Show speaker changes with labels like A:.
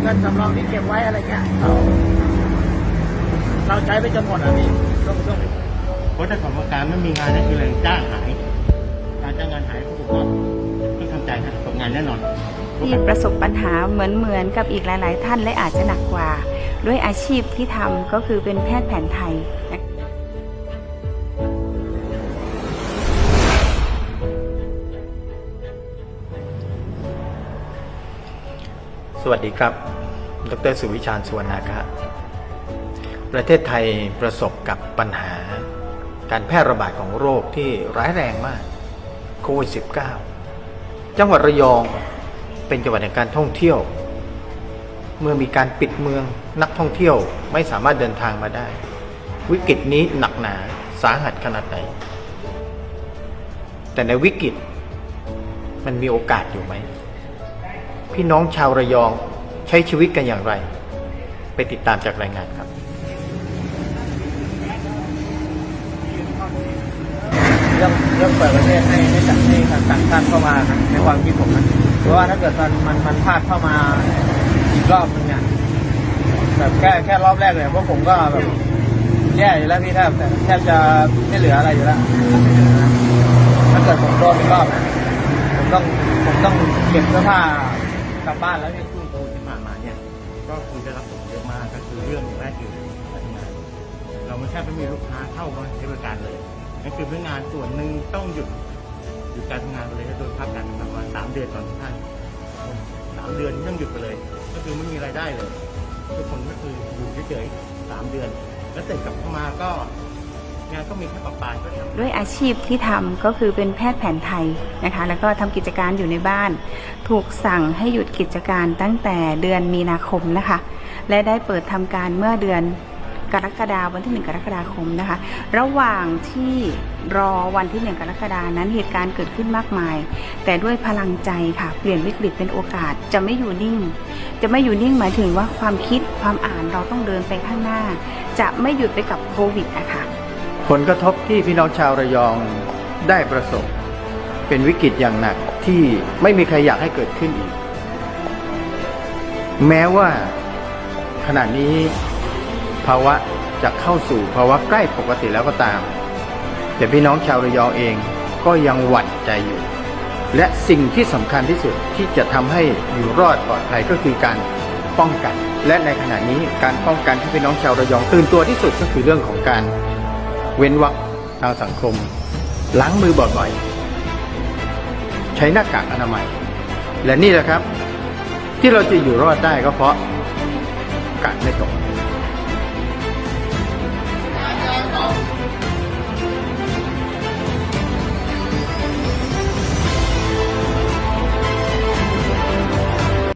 A: เงินสำรองที่เก็บไว้อะไรเงี้ยเราเราใช้ไปจนหมดอะพี่ช่วงช่วง
B: เพราะถ้าของการไม่มีงานนั่นคือแรงจ้างหายการจ้างงานหายพวกผมก็ต้องทำใจนะตกงานแน่นอน
C: ที่ประสบปัญหาเหมือนเหมือนๆกับอีกหลาย ๆ ท่านและอาจจะหนักกว่า ด้วยอาชีพที่ทำก็คือเป็นแพทย์แผนไทยนะคะ
D: วัสดีครับ ดรสุวิชาญสุวรรณาคะประเทศไทยประสบกับปัญหา การแพร่ระบาดของโรคที่ร้ายแรงมากโควิด -19 จังหวัดระยองเป็นจังหวัดแห่งการท่องเที่ยว เมื่อมีการปิดเมืองนักท่องเที่ยวไม่สามารถเดินทางมาได้ วิกฤตนี้หนักหนาสาหัสขนาดไหน แต่ในวิกฤตมันมีโอกาสอยู่ไหม พี่น้องชาวระยองใช้ชีวิตกันอย่างไร ไปติดตามจากรายงานครับ
A: เรื่องเรื่องเปิดประเทศให้ให้จัดให้ต่างชาติเข้ามานะในความคิดผมนะเพราะว่าถ้าเกิดมันมันมันพลาดเข้ามาอีกรอบนึงเนี่ยแบบแค่แค่รอบแรกเลยพวกผมก็แบบแย่อยู่แล้วพี่แทบแทบจะไม่เหลืออะไรอยู่แล้วถ้าเกิดผมโดนอีกรอบนะผมต้องผมต้องเก็บเสื้อผ้า กลับบ้านแล้วพี่
B: ช่วงโควิดที่ผ่านมาเนี่ยก็คือได้รับผลเยอะมากก็คือเรื่องแรกคือการทำงานเราไม่แค่ไม่มีลูกค้าเข้ามาใช้บริการเลยนั่นคือพนักงานส่วนหนึ่งต้องหยุดหยุดการทำงานไปเลยโดยภาพการทำงานประมาณสามเดือนก่อนท่านสามเดือนต้องหยุดไปเลย ก็คือไม่มีรายได้เลยทุกคนก็คืออยู่เฉยๆสามเดือน แล้วเสร็จกลับเข้ามาก็ งานก็มีแค่ปปลายก็ทำ
C: ด้วยอาชีพที่ทำก็คือเป็นแพทย์แผนไทยนะคะ แล้วก็ทำกิจการอยู่ในบ้าน ถูกสั่งให้หยุดกิจการตั้งแต่เดือนมีนาคมนะคะ และได้เปิดทำการเมื่อเดือนกรกฎาวันที่ 1 กรกฎาคมนะคะ ระหว่างที่รอวันที่ 1 กรกฎานั้นเหตุการณ์เกิดขึ้นมากมาย แต่ด้วยพลังใจค่ะ เปลี่ยนวิกฤตเป็นโอกาสจะไม่อยู่นิ่ง จะไม่อยู่นิ่งหมายถึงว่าความคิดความอ่านเราต้องเดินไปข้างหน้า จะไม่หยุดไปกับโควิดอะคะ
D: ผลกระทบที่พี่น้องชาวระยองได้ประสบ เป็นวิกฤตอย่างหนักที่ไม่มีใครอยากให้เกิดขึ้นอีก แม้ว่าขณะนี้ภาวะจะเข้าสู่ภาวะใกล้ปกติแล้วก็ตาม แต่พี่น้องชาวระยองเองก็ยังหวั่นใจอยู่ และสิ่งที่สำคัญที่สุดที่จะทำให้อยู่รอดปลอดภัยก็คือการป้องกัน และในขณะนี้การป้องกันที่พี่น้องชาวระยองตื่นตัวที่สุดก็คือเรื่องของการ เว้นวักทางสังคม ล้างมือบ่อยๆ ใช้หน้ากากอนามัย และนี่แหละครับ ที่เราจะอยู่รอดได้ก็เพราะกาดไม่ตก